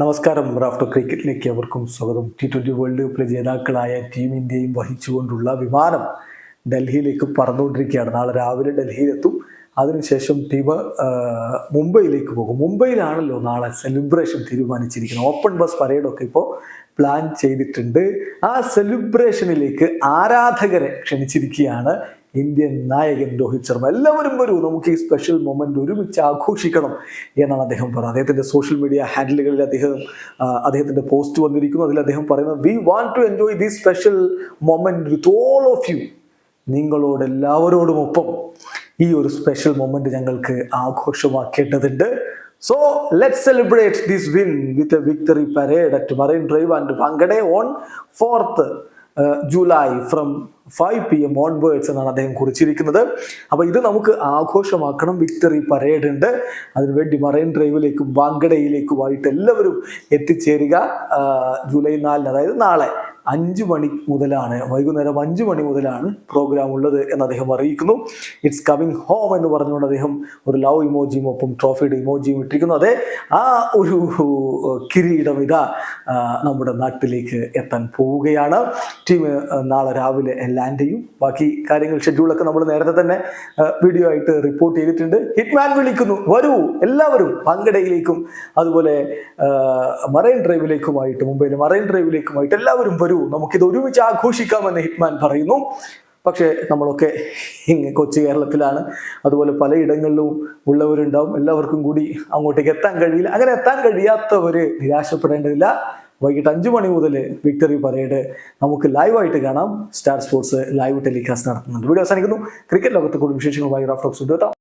നമസ്കാരം. റാഫ്റ്റർ ക്രിക്കറ്റിലേക്ക് അവർക്കും സ്വാഗതം. ടി ട്വന്റി വേൾഡ് കപ്പിലെ ജേതാക്കളായ ടീം ഇന്ത്യയും വഹിച്ചുകൊണ്ടുള്ള വിമാനം ഡൽഹിയിലേക്ക് പറന്നുകൊണ്ടിരിക്കുകയാണ്. നാളെ രാവിലെ ഡൽഹിയിലെത്തും. അതിനുശേഷം ടീം മുംബൈയിലേക്ക് പോകും. മുംബൈയിലാണല്ലോ നാളെ സെലിബ്രേഷൻ തീരുമാനിച്ചിരിക്കുന്നത്. ഓപ്പൺ ബസ് പരേഡൊക്കെ ഇപ്പോൾ പ്ലാൻ ചെയ്തിട്ടുണ്ട്. ആ സെലിബ്രേഷനിലേക്ക് ആരാധകരെ ക്ഷണിച്ചിരിക്കുകയാണ് ഇന്ത്യൻ നായകൻ രോഹിത് ശർമ്മ. എല്ലാവരും വരൂ. നമുക്ക് ഈ സ്പെഷ്യൽ മൊമെന്റ് ഒരുമിച്ച് ആഘോഷിക്കണം എന്നാണ് അദ്ദേഹം പറഞ്ഞത്. അദ്ദേഹത്തിന്റെ സോഷ്യൽ മീഡിയ ഹാൻഡിലുകളിൽ അദ്ദേഹം അദ്ദേഹത്തിന്റെ പോസ്റ്റ് വന്നിരിക്കുന്നു. അതിൽ അദ്ദേഹം പറയുന്നത് we want to enjoy the special moment with all of you നിങ്ങളോട് എല്ലാവരോടും ഒപ്പം ഈ ഒരു സ്പെഷ്യൽ മൊമെന്റ് ഞങ്ങൾക്ക് ആഘോഷമാക്കേണ്ടതുണ്ട്. So let celebrate this win with a victory parade at Marine Drive and Wankhede on fourth July from five P M onwards എന്നാണ് അദ്ദേഹം കുറിച്ചിരിക്കുന്നത്. അപ്പോൾ ഇത് നമുക്ക് ആഘോഷമാക്കണം വിക്ടറി പരേഡ് ഉണ്ട്. അതിനുവേണ്ടി മറൈൻ ഡ്രൈവിലേക്കും വാങ്കടയിലേക്കുമായിട്ട് എല്ലാവരും എത്തിച്ചേരുക ആ, ജൂലൈ നാലിന് അതായത് നാളെ. അഞ്ച് മണി മുതലാണ് വൈകുന്നേരം അഞ്ച് മണി മുതലാണ് പ്രോഗ്രാം ഉള്ളത് എന്ന് അദ്ദേഹം അറിയിക്കുന്നു. ഇറ്റ്സ് കമ്മിങ് ഹോം എന്ന് പറഞ്ഞുകൊണ്ട് അദ്ദേഹം ഒരു ലവ് ഇമോജിയും ഒപ്പം ട്രോഫിയുടെ ഇമോജിയും ഇട്ടിരിക്കുന്നു. അതെ ആ ഒരു കിരീടം ഇതാ നമ്മുടെ നാട്ടിലേക്ക് എത്താൻ പോവുകയാണ്. ടീം നാളെ രാവിലെ ലാൻഡ് ചെയ്യും. ബാക്കി കാര്യങ്ങൾ ഷെഡ്യൂളൊക്കെ നമ്മൾ നേരത്തെ തന്നെ വീഡിയോ ആയിട്ട് റിപ്പോർട്ട് ചെയ്തിട്ടുണ്ട്. ഹിറ്റ്മാൻ വിളിക്കുന്നു വരൂ എല്ലാവരും പങ്കടയിലേക്കും അതുപോലെ മറൈൻ ഡ്രൈവിലേക്കുമായിട്ട് മുംബൈയിലെ മറൈൻ ഡ്രൈവിലേക്കുമായിട്ട് എല്ലാവരും വരൂ. നമുക്കിത് ഒരുമിച്ച് ആഘോഷിക്കാമെന്ന് ഹിറ്റ്മാൻ പറയുന്നു. പക്ഷേ നമ്മളൊക്കെ ഇങ്ങ് കൊച്ചു കേരളത്തിലാണ്. അതുപോലെ പലയിടങ്ങളിലും ഉള്ളവരുണ്ടാവും. എല്ലാവർക്കും കൂടി അങ്ങോട്ടേക്ക് എത്താൻ കഴിയില്ല. അങ്ങനെ എത്താൻ കഴിയാത്തവർ നിരാശപ്പെടേണ്ടതില്ല. വൈകിട്ട് അഞ്ചു മണി മുതൽ വിക്ടറി പരേഡ് നമുക്ക് ലൈവായിട്ട് കാണാം. സ്റ്റാർ സ്പോർട്സ് ലൈവ് ടെലികാസ്റ്റ് നടത്തുന്നുണ്ട്. വീഡിയോ അവസാനിക്കുന്നു. ക്രിക്കറ്റ് ലോകത്തെ കൂടുതൽ വിശേഷങ്ങളുമായി റാഫ്റ്റോക്സ് എത്താം